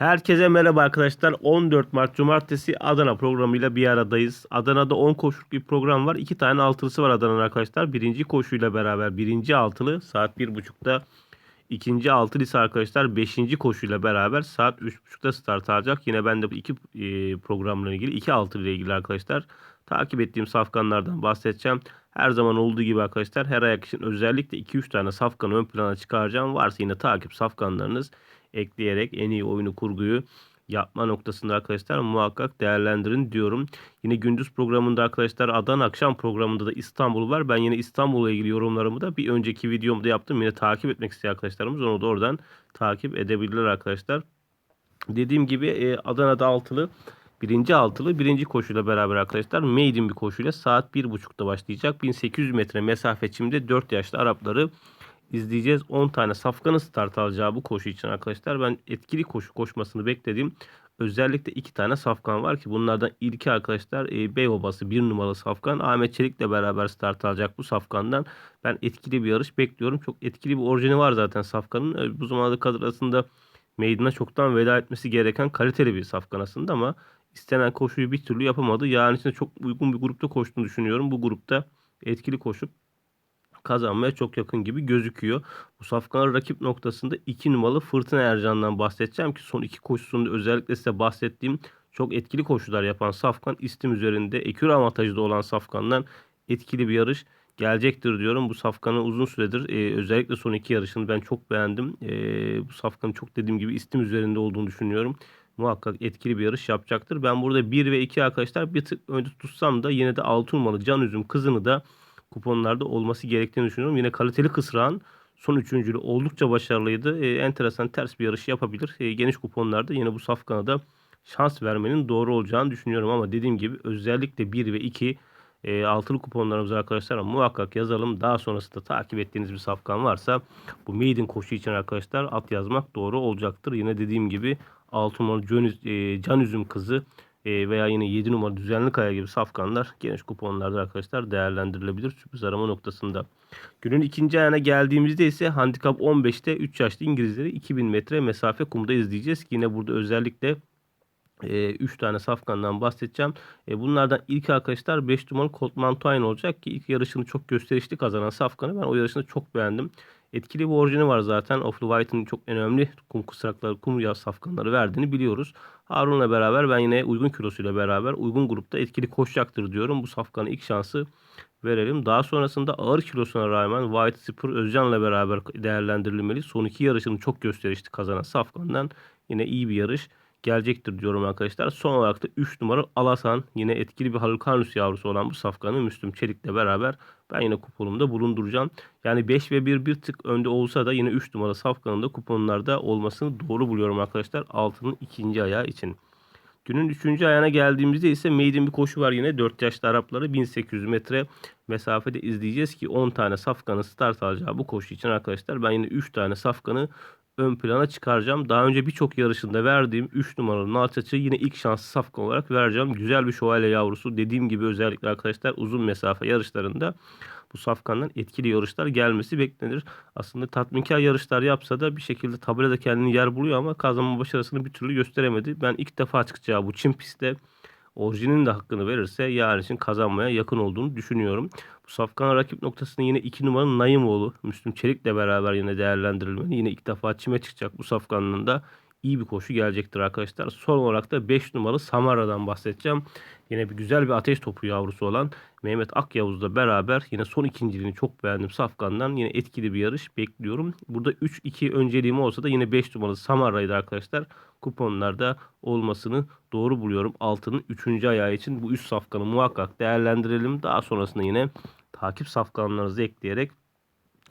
Herkese merhaba arkadaşlar. 14 Mart Cumartesi Adana programıyla bir aradayız. Adana'da 10 koşuluk bir program var. 2 tane altılısı var Adana'nın arkadaşlar. Birinci koşuyla beraber birinci altılı saat 1.30'da. ikinci altılı ise arkadaşlar 5. koşuyla beraber saat 3.30'da start alacak. Yine ben de bu iki e, programla ilgili iki altılı ile ilgili arkadaşlar takip ettiğim safkanlardan bahsedeceğim. Her zaman olduğu gibi arkadaşlar her ayak için özellikle 2-3 tane safkanı ön plana çıkaracağım. Varsa yine takip safkanlarınız ekleyerek en iyi oyunu kurguyu yapma noktasında arkadaşlar muhakkak değerlendirin diyorum. Yine gündüz programında arkadaşlar Adana akşam programında da İstanbul var. Ben yine İstanbul'la ilgili yorumlarımı da bir önceki videomda yaptım. Yine takip etmek isteyen arkadaşlarımız onu da oradan takip edebilirler arkadaşlar. Dediğim gibi e, Adana'da altılı birinci altılı birinci koşuyla beraber arkadaşlar maiden bir koşuyla saat 1.30'da başlayacak. 1800 metre mesafe çimde 4 yaşlı Arapları izleyeceğiz. 10 tane safkanın start alacağı bu koşu için arkadaşlar ben etkili koşu koşmasını beklediğim özellikle iki tane safkan var ki bunlardan ilki arkadaşlar e, Beyobası bir numaralı safkan Ahmet Çelik'le beraber start alacak bu safkandan. Ben etkili bir yarış bekliyorum. Çok etkili bir orijini var zaten safkanın. E, bu zamanda kadar arasında meydana çoktan veda etmesi gereken kaliteli bir safkan aslında ama istenen koşuyu bir türlü yapamadı. Yani içinde çok uygun bir grupta koştuğunu düşünüyorum. Bu grupta etkili koşup kazanmaya çok yakın gibi gözüküyor. Bu safkanın rakip noktasında 2 numaralı Fırtına Ercan'dan bahsedeceğim ki son iki koşusunda özellikle size bahsettiğim çok etkili koşular yapan Safkan istim üzerinde ekür avantajı olan Safkan'dan etkili bir yarış gelecektir diyorum. Bu Safkan'ı uzun süredir e, özellikle son iki yarışını ben çok beğendim. E, bu Safkan'ın çok dediğim gibi istim üzerinde olduğunu düşünüyorum. Muhakkak etkili bir yarış yapacaktır. Ben burada 1 ve 2 arkadaşlar bir tık önde tutsam da yine de 6 numaralı Can Üzüm kızını da kuponlarda olması gerektiğini düşünüyorum. Yine kaliteli kısrağın son üçüncülü oldukça başarılıydı. E, enteresan ters bir yarış yapabilir. E, geniş kuponlarda yine bu safkana da şans vermenin doğru olacağını düşünüyorum. Ama dediğim gibi özellikle 1 ve 2 e, altılı kuponlarımızı arkadaşlar muhakkak yazalım. Daha sonrasında takip ettiğiniz bir safkan varsa bu maiden koşu için arkadaşlar at yazmak doğru olacaktır. Yine dediğim gibi 6 numaralı e, Can Üzüm kızı e, veya yine 7 numara düzenli kaya gibi safkanlar geniş kuponlarda arkadaşlar değerlendirilebilir sürpriz arama noktasında. Günün ikinci ayağına geldiğimizde ise handikap 15'te 3 yaşlı İngilizleri 2000 metre mesafe kumda izleyeceğiz. Yine burada özellikle 3 tane safkandan bahsedeceğim. E, bunlardan ilk arkadaşlar 5 numaralı Colt Mantuain olacak ki ilk yarışını çok gösterişli kazanan safkanı ben o yarışını çok beğendim. Etkili bir orijini var zaten. The White'ın çok önemli kum kısrakları, kum yaz safkanları verdiğini biliyoruz. Harun'la beraber ben yine uygun kilosuyla beraber uygun grupta etkili koşacaktır diyorum. Bu safkanın ilk şansı verelim. Daha sonrasında ağır kilosuna rağmen White Spur Özcan'la beraber değerlendirilmeli. Son iki yarışını çok gösterişli kazanan Safkan'dan yine iyi bir yarış gelecektir diyorum arkadaşlar. Son olarak da 3 numara Alasan yine etkili bir Halkanus yavrusu olan bu safkanı Müslüm Çelik'le beraber ben yine kuponumda bulunduracağım. Yani 5 ve 1 bir tık önde olsa da yine 3 numara safkanın da kuponlarda olmasını doğru buluyorum arkadaşlar. Altının ikinci ayağı için. Günün üçüncü ayağına geldiğimizde ise maiden bir koşu var yine. 4 yaşlı Arapları 1800 metre mesafede izleyeceğiz ki 10 tane safkanı start alacağı bu koşu için arkadaşlar. Ben yine 3 tane safkanı ön plana çıkaracağım. Daha önce birçok yarışında verdiğim 3 numaralı Nalçaç'ı yine ilk şanslı safkan olarak vereceğim. Güzel bir şövalye yavrusu. Dediğim gibi özellikle arkadaşlar uzun mesafe yarışlarında bu safkandan etkili yarışlar gelmesi beklenir. Aslında tatminkar yarışlar yapsa da bir şekilde tabelada kendini yer buluyor ama kazanma başarısını bir türlü gösteremedi. Ben ilk defa çıkacağı bu Çin pistte orijinin de hakkını verirse yarın için kazanmaya yakın olduğunu düşünüyorum. Bu safkan rakip noktasında yine 2 numaralı Naimoğlu Müslüm Çelik'le beraber yine değerlendirilmeli. Yine ilk defa çime çıkacak bu safkanın da iyi bir koşu gelecektir arkadaşlar. Son olarak da 5 numaralı Samara'dan bahsedeceğim. Yine bir güzel bir ateş topu yavrusu olan Mehmet Akyavuz'la beraber yine son ikinciliğini çok beğendim Safkan'dan. Yine etkili bir yarış bekliyorum. Burada 3-2 önceliğim olsa da yine 5 numaralı Samara'ydı arkadaşlar. Kuponlarda olmasını doğru buluyorum. Altının 3. ayağı için bu 3 safkanı muhakkak değerlendirelim. Daha sonrasında yine takip safkanlarınızı ekleyerek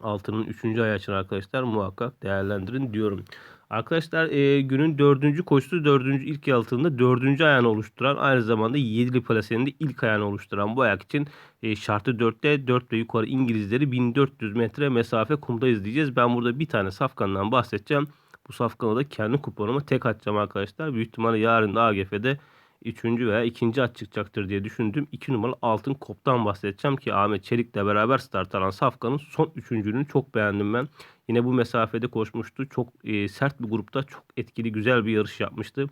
altının 3. ayağı için arkadaşlar muhakkak değerlendirin diyorum. Arkadaşlar e, günün dördüncü koşusu dördüncü ilk altında dördüncü ayağını oluşturan aynı zamanda yedili plasenin de ilk ayağını oluşturan bu ayak için e, şartı dörtte dört ve yukarı İngilizleri 1400 metre mesafe kumda izleyeceğiz. Ben burada bir tane safkandan bahsedeceğim. Bu safkanı da kendi kuponuma tek atacağım arkadaşlar. Büyük ihtimalle yarın da AGF'de üçüncü veya ikinci at çıkacaktır diye düşündüm. 2 numaralı altın koptan bahsedeceğim ki Ahmet Çelik'le beraber start alan Safkan'ın son üçüncülüğünü çok beğendim ben. Yine bu mesafede koşmuştu. Çok e, sert bir grupta çok etkili güzel bir yarış yapmıştı.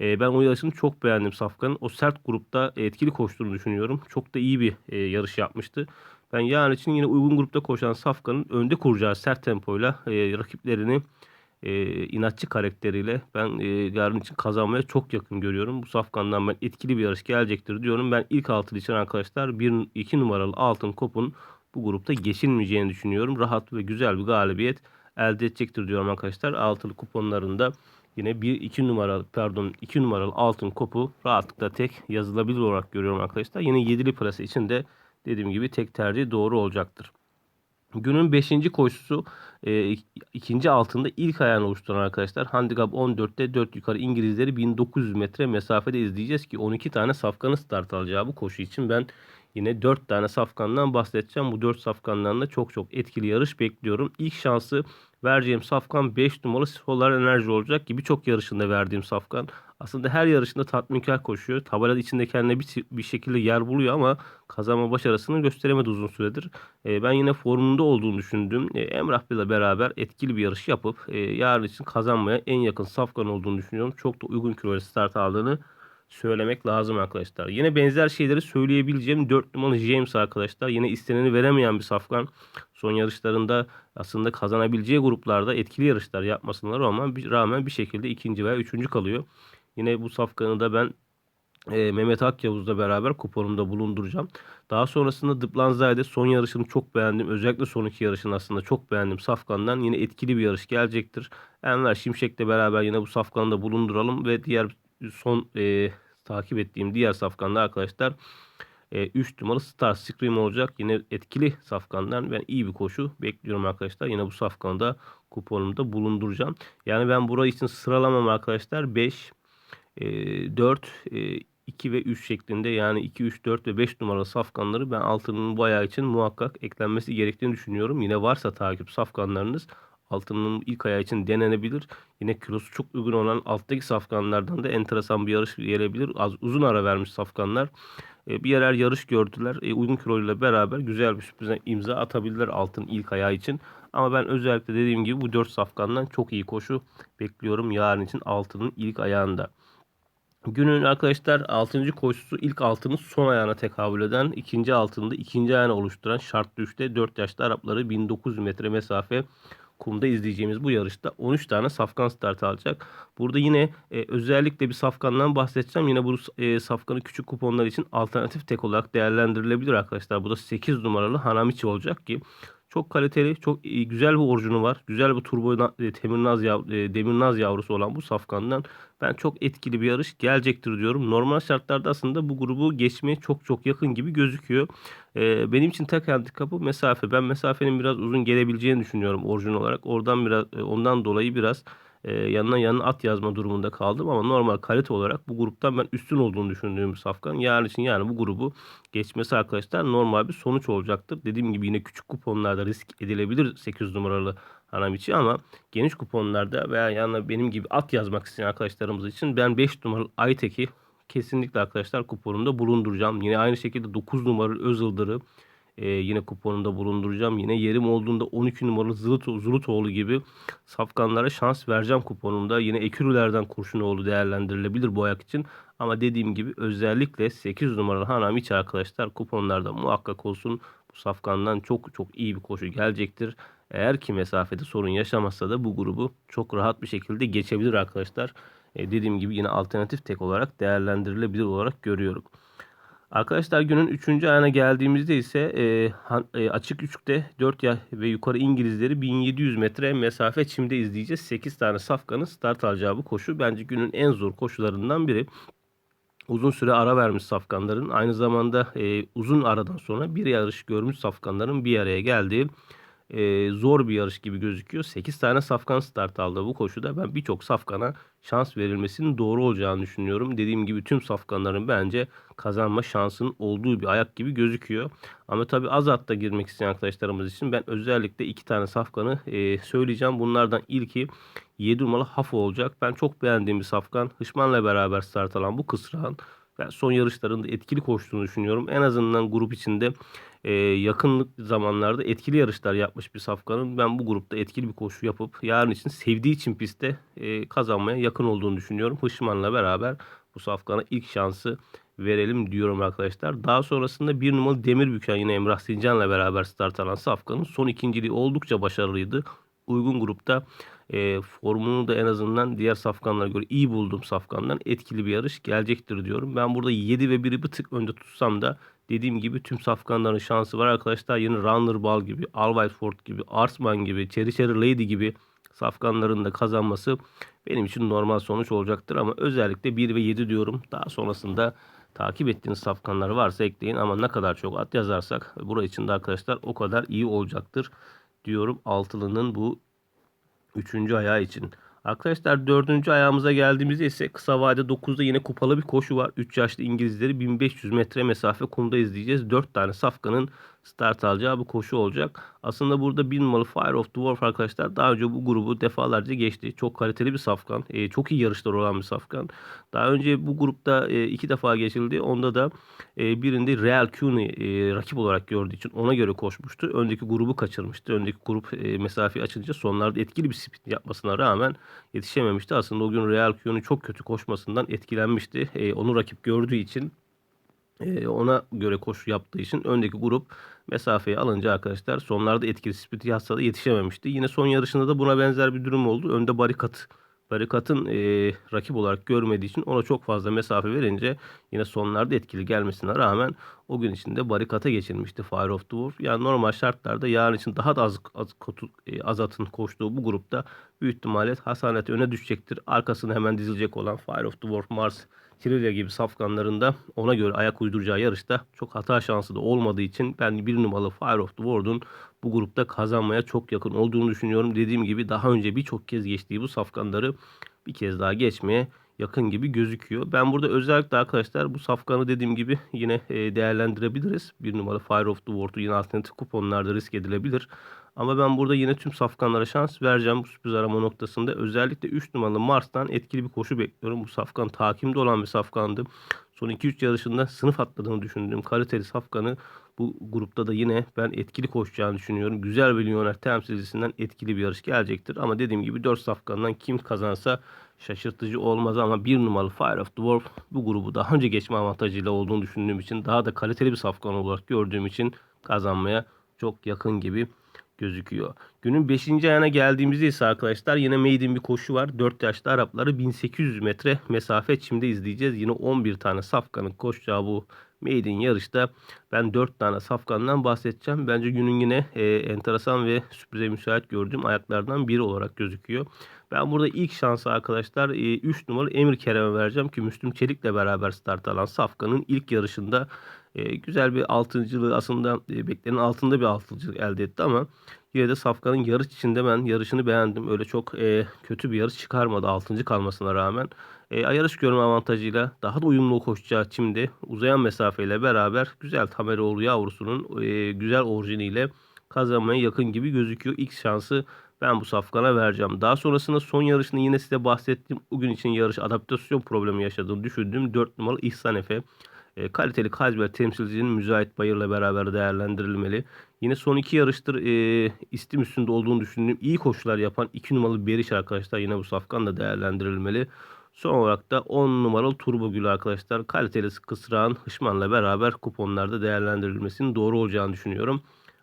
E, ben o yarışını çok beğendim Safkan'ın. O sert grupta etkili koştuğunu düşünüyorum. Çok da iyi bir e, yarış yapmıştı. Ben yarın için yine uygun grupta koşan Safkan'ın önde kuracağı sert tempoyla e, rakiplerini e, inatçı karakteriyle ben e, yarın için kazanmaya çok yakın görüyorum. Bu Safkan'dan ben etkili bir yarış gelecektir diyorum. Ben ilk altın için arkadaşlar 1-2 numaralı altın kopun bu grupta geçilmeyeceğini düşünüyorum. Rahat ve güzel bir galibiyet elde edecektir diyorum arkadaşlar. Altılı kuponlarında yine 1 2 numaralı pardon 2 numaralı altın kopu rahatlıkla tek yazılabilir olarak görüyorum arkadaşlar. Yine 7'li plase için de dediğim gibi tek tercih doğru olacaktır. Günün 5. koşusu e, ikinci altında ilk ayağını oluşturan arkadaşlar. Handicap 14'te 4 yukarı İngilizleri 1900 metre mesafede izleyeceğiz ki 12 tane safkanı start alacağı bu koşu için ben yine 4 tane safkandan bahsedeceğim. Bu 4 safkandan da çok çok etkili yarış bekliyorum. İlk şansı vereceğim safkan 5 numaralı Solar Enerji olacak ki birçok yarışında verdiğim safkan. Aslında her yarışında tatminkar koşuyor. Tabelada içinde kendine bir, bir şekilde yer buluyor ama kazanma başarısını gösteremedi uzun süredir. E, ben yine formunda olduğunu düşündüm. E, Emrah ile beraber etkili bir yarış yapıp e, yarın için kazanmaya en yakın safkan olduğunu düşünüyorum. Çok da uygun kiloyla start aldığını söylemek lazım arkadaşlar. Yine benzer şeyleri söyleyebileceğim 4 numaralı James arkadaşlar. Yine isteneni veremeyen bir safkan. Son yarışlarında aslında kazanabileceği gruplarda etkili yarışlar yapmasına rağmen, rağmen bir şekilde ikinci veya üçüncü kalıyor. Yine bu safkanı da ben e, Mehmet Akyavuz'la beraber kuponumda bulunduracağım. Daha sonrasında Dıplanzade son yarışını çok beğendim. Özellikle son iki yarışını aslında çok beğendim. Safkan'dan yine etkili bir yarış gelecektir. Enver Şimşek'le beraber yine bu Safkan'ı da bulunduralım ve diğer son e, takip ettiğim diğer safkanda arkadaşlar 3 e, numaralı Star Scream olacak. Yine etkili safkandan ben iyi bir koşu bekliyorum arkadaşlar. Yine bu safkanda kuponumda bulunduracağım. Yani ben burayı için sıralamam arkadaşlar. 5, e, 4, e, 2 ve 3 şeklinde yani 2, 3, 4 ve 5 numaralı safkanları ben altının bu ayağı için muhakkak eklenmesi gerektiğini düşünüyorum. Yine varsa takip safkanlarınız altının ilk ayağı için denenebilir. Yine kilosu çok uygun olan alttaki safkanlardan da enteresan bir yarış gelebilir. Az uzun ara vermiş safkanlar. E, bir yerler yarış gördüler. E, uygun kiloyla beraber güzel bir sürprize imza atabilirler altın ilk ayağı için. Ama ben özellikle dediğim gibi bu 4 safkandan çok iyi koşu bekliyorum yarın için altının ilk ayağında. Günün arkadaşlar 6. koşusu ilk altının son ayağına tekabül eden ikinci altında ikinci ayağını oluşturan şart düşte 4 yaşlı Arapları 1900 metre mesafe kumda izleyeceğimiz bu yarışta 13 tane safkan start alacak. Burada yine e, özellikle bir safkandan bahsedeceğim. Yine bu e, safkanı küçük kuponlar için alternatif tek olarak değerlendirilebilir arkadaşlar. Bu da 8 numaralı Hanamichi olacak ki çok kaliteli, çok güzel bir orijini var. Güzel bir turbo e, demirnaz, yav, e, demirnaz yavrusu olan bu safkandan ben çok etkili bir yarış gelecektir diyorum. Normal şartlarda aslında bu grubu geçmeye çok çok yakın gibi gözüküyor. Benim için tek handikapı mesafe. Ben mesafenin biraz uzun gelebileceğini düşünüyorum orijin olarak. Oradan biraz e, ondan dolayı biraz e, yanına yanına at yazma durumunda kaldım ama normal kalite olarak bu gruptan ben üstün olduğunu düşündüğüm safkan. Yarın için yani bu grubu geçmesi arkadaşlar normal bir sonuç olacaktır. Dediğim gibi yine küçük kuponlarda risk edilebilir 8 numaralı Hanamichi ama geniş kuponlarda veya yanına benim gibi at yazmak isteyen arkadaşlarımız için ben 5 numaralı Aytek'i kesinlikle arkadaşlar kuponumda bulunduracağım. Yine aynı şekilde 9 numaralı Özıldır'ı e, yine kuponunda bulunduracağım. Yine yerim olduğunda 12 numaralı Zılut, Zulutoğlu gibi safkanlara şans vereceğim kuponumda. Yine Ekürülerden Kurşunoğlu değerlendirilebilir bu ayak için. Ama dediğim gibi özellikle 8 numaralı Hanam iç arkadaşlar kuponlarda muhakkak olsun. Bu safkandan çok çok iyi bir koşu gelecektir. Eğer ki mesafede sorun yaşamazsa da bu grubu çok rahat bir şekilde geçebilir arkadaşlar. E, dediğim gibi yine alternatif tek olarak değerlendirilebilir olarak görüyorum. Arkadaşlar günün 3. ayına geldiğimizde ise e, e, açık 3'te 4 ya ve yukarı İngilizleri 1700 metre mesafe çimde izleyeceğiz. 8 tane safkanın start alacağı bu koşu bence günün en zor koşularından biri. Uzun süre ara vermiş safkanların aynı zamanda e, uzun aradan sonra bir yarış görmüş safkanların bir araya geldiği e, zor bir yarış gibi gözüküyor. 8 tane safkan start aldı bu koşuda. Ben birçok safkana şans verilmesinin doğru olacağını düşünüyorum. Dediğim gibi tüm safkanların bence kazanma şansının olduğu bir ayak gibi gözüküyor. Ama tabi az atta girmek isteyen arkadaşlarımız için ben özellikle iki tane safkanı e, söyleyeceğim. Bunlardan ilki 7 numaralı Hafo olacak. Ben çok beğendiğim bir safkan. Hışman'la beraber start alan bu kısrağın Ben son yarışlarında etkili koştuğunu düşünüyorum. En azından grup içinde e, yakınlık zamanlarda etkili yarışlar yapmış bir safkanın ben bu grupta etkili bir koşu yapıp yarın için sevdiği için pistte e, kazanmaya yakın olduğunu düşünüyorum. Hışman'la beraber bu safkana ilk şansı verelim diyorum arkadaşlar. Daha sonrasında bir numaralı Demirbüken yine Emrah Sincan'la beraber start alan Safkan'ın son ikinciliği oldukça başarılıydı. Uygun grupta e, formunu da en azından diğer safkanlara göre iyi buldum safkandan. Etkili bir yarış gelecektir diyorum. Ben burada 7 ve 1'i bir tık önde tutsam da dediğim gibi tüm safkanların şansı var arkadaşlar. Yine Runner Ball gibi, Alvite Ford gibi, Arsman gibi, Cherry Cherry Lady gibi safkanların da kazanması benim için normal sonuç olacaktır. Ama özellikle 1 ve 7 diyorum. Daha sonrasında takip ettiğiniz safkanlar varsa ekleyin ama ne kadar çok at yazarsak burası için de arkadaşlar o kadar iyi olacaktır diyorum altılının bu üçüncü ayağı için. Arkadaşlar dördüncü ayağımıza geldiğimizde ise kısa vade 9'da yine kupalı bir koşu var. 3 yaşlı İngilizleri 1500 metre mesafe kumda izleyeceğiz. 4 tane safkanın start alacağı bu koşu olacak. Aslında burada bir numaralı Fire of Wolf arkadaşlar daha önce bu grubu defalarca geçti. Çok kaliteli bir safkan. E, çok iyi yarışlar olan bir safkan. Daha önce bu grupta e, iki defa geçildi. Onda da e, birinde Real Cuny e, rakip olarak gördüğü için ona göre koşmuştu. Öndeki grubu kaçırmıştı. Öndeki grup e, mesafeyi açınca sonlarda etkili bir sprint yapmasına rağmen yetişememişti. Aslında o gün Real Cuny çok kötü koşmasından etkilenmişti. E, onu rakip gördüğü için ona göre koşu yaptığı için öndeki grup mesafeyi alınca arkadaşlar sonlarda etkili sprint yapsa da yetişememişti. Yine son yarışında da buna benzer bir durum oldu. Önde barikat Barikat'ın e, rakip olarak görmediği için ona çok fazla mesafe verince yine sonlarda etkili gelmesine rağmen o gün içinde Barikat'a geçilmişti Fire of the Wolf. Yani normal şartlarda yarın için daha da az, az, e, az atın koştuğu bu grupta büyük ihtimalle Hasanet öne düşecektir. Arkasına hemen dizilecek olan Fire of the Wolf, Mars, Kirilya gibi safkanlarında ona göre ayak uyduracağı yarışta çok hata şansı da olmadığı için ben bir numaralı Fire of the World'un bu grupta kazanmaya çok yakın olduğunu düşünüyorum. Dediğim gibi daha önce birçok kez geçtiği bu safkanları bir kez daha geçmeye yakın gibi gözüküyor. Ben burada özellikle arkadaşlar bu safkanı dediğim gibi yine e, değerlendirebiliriz. Bir numara Fire of the World'u yine alternatif kuponlarda risk edilebilir. Ama ben burada yine tüm safkanlara şans vereceğim bu sürpriz arama noktasında. Özellikle 3 numaralı Mars'tan etkili bir koşu bekliyorum. Bu safkan takimde olan bir safkandı. Son 2-3 yarışında sınıf atladığını düşündüğüm kaliteli safkanı bu grupta da yine ben etkili koşacağını düşünüyorum. Güzel bir Lyoner temsilcisinden etkili bir yarış gelecektir. Ama dediğim gibi 4 safkandan kim kazansa şaşırtıcı olmaz ama bir numaralı Fire of the Wolf bu grubu daha önce geçme avantajıyla olduğunu düşündüğüm için daha da kaliteli bir safkan olarak gördüğüm için kazanmaya çok yakın gibi gözüküyor. Günün 5. ayağına geldiğimizde ise arkadaşlar yine maiden bir koşu var. 4 yaşlı Arapları 1800 metre mesafe çimde izleyeceğiz. Yine 11 tane safkanın koşacağı bu maiden yarışta ben 4 tane safkandan bahsedeceğim. Bence günün yine e, enteresan ve sürprize müsait gördüğüm ayaklardan biri olarak gözüküyor. Ben burada ilk şansı arkadaşlar 3 e, numaralı Emir Kerem'e vereceğim ki Müslüm Çelik'le beraber start alan Safkan'ın ilk yarışında e, güzel bir altıncılığı aslında e, beklenenin altında bir altıncılık elde etti ama yine de Safkan'ın yarış içinde ben yarışını beğendim. Öyle çok e, kötü bir yarış çıkarmadı altıncı kalmasına rağmen. E, yarış görme avantajıyla daha da uyumlu koşacağı çimde uzayan mesafeyle beraber güzel Tameroğlu yavrusunun e, güzel orijiniyle kazanmaya yakın gibi gözüküyor. İlk şansı ben bu safkana vereceğim. Daha sonrasında son yarışını yine size bahsettiğim o gün için yarış adaptasyon problemi yaşadığını düşündüğüm 4 numaralı İhsan Efe. E, kaliteli Kazber temsilcinin Müzahit Bayır'la beraber değerlendirilmeli. Yine son iki yarıştır e, istim üstünde olduğunu düşündüğüm iyi koşular yapan 2 numaralı Beriş arkadaşlar yine bu safkan da değerlendirilmeli. Son olarak da 10 numaralı Turbo Gül arkadaşlar kaliteli kısrağın Hışman'la beraber kuponlarda değerlendirilmesinin doğru olacağını düşünüyorum.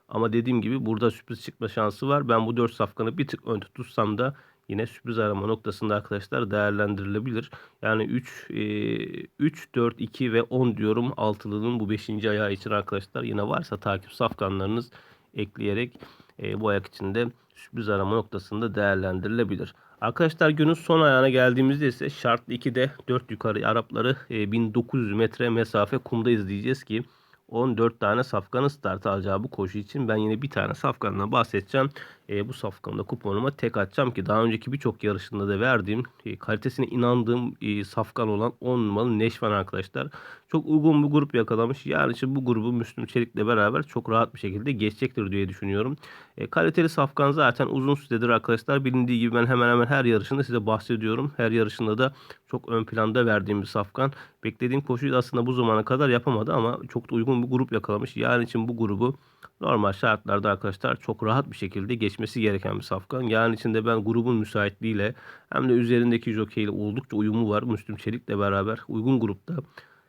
Ama dediğim gibi burada sürpriz çıkma şansı var. Ben bu 4 safkanı bir tık önde tutsam da yine sürpriz arama noktasında arkadaşlar değerlendirilebilir. Yani 3, e, 3, 4, 2 ve 10 diyorum altılının bu 5. ayağı için arkadaşlar. Yine varsa takip safkanlarınız ekleyerek e, bu ayak içinde sürpriz arama noktasında değerlendirilebilir. Arkadaşlar günün son ayağına geldiğimizde ise şartlı 2'de 4 yukarı Arapları e, 1900 metre mesafe kumda izleyeceğiz ki 14 tane safkanın start alacağı bu koşu için ben yine bir tane safkandan bahsedeceğim. E, bu safkanla kuponuma tek atacağım ki daha önceki birçok yarışında da verdiğim e, kalitesine inandığım e, safkan olan 10 numaralı Neşvan arkadaşlar. Çok uygun bir grup yakalamış. Yani için bu grubu Müslüm Çelik'le beraber çok rahat bir şekilde geçecektir diye düşünüyorum. E, kaliteli safkan zaten uzun süredir arkadaşlar. Bilindiği gibi ben hemen hemen her yarışında size bahsediyorum. Her yarışında da çok ön planda verdiğim bir safkan. Beklediğim koşuyu da aslında bu zamana kadar yapamadı ama çok da uygun bir grup yakalamış. Yani için bu grubu normal şartlarda arkadaşlar çok rahat bir şekilde geçmesi gereken bir safkan. Yani içinde ben grubun müsaitliğiyle hem de üzerindeki jokeyle oldukça uyumu var. Müslüm Çelik'le beraber uygun grupta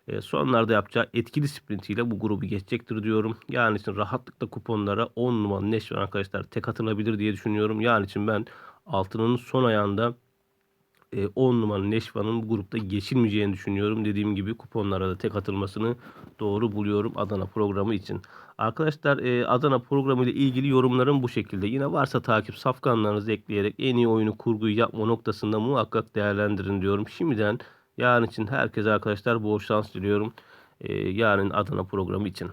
e, sonlarda yapacağı etkili sprintiyle bu grubu geçecektir diyorum. Yani için rahatlıkla kuponlara 10 numaralı Neşvan arkadaşlar tek atılabilir diye düşünüyorum. Yani için ben altının son ayağında e, 10 numaralı Neşvan'ın bu grupta geçilmeyeceğini düşünüyorum. Dediğim gibi kuponlara da tek atılmasını doğru buluyorum Adana programı için. Arkadaşlar e, Adana programı ile ilgili yorumlarım bu şekilde. Yine varsa takip safkanlarınızı ekleyerek en iyi oyunu kurguyu yapma noktasında muhakkak değerlendirin diyorum. Şimdiden yarın için herkese arkadaşlar bol şans diliyorum. E, yarın Adana programı için.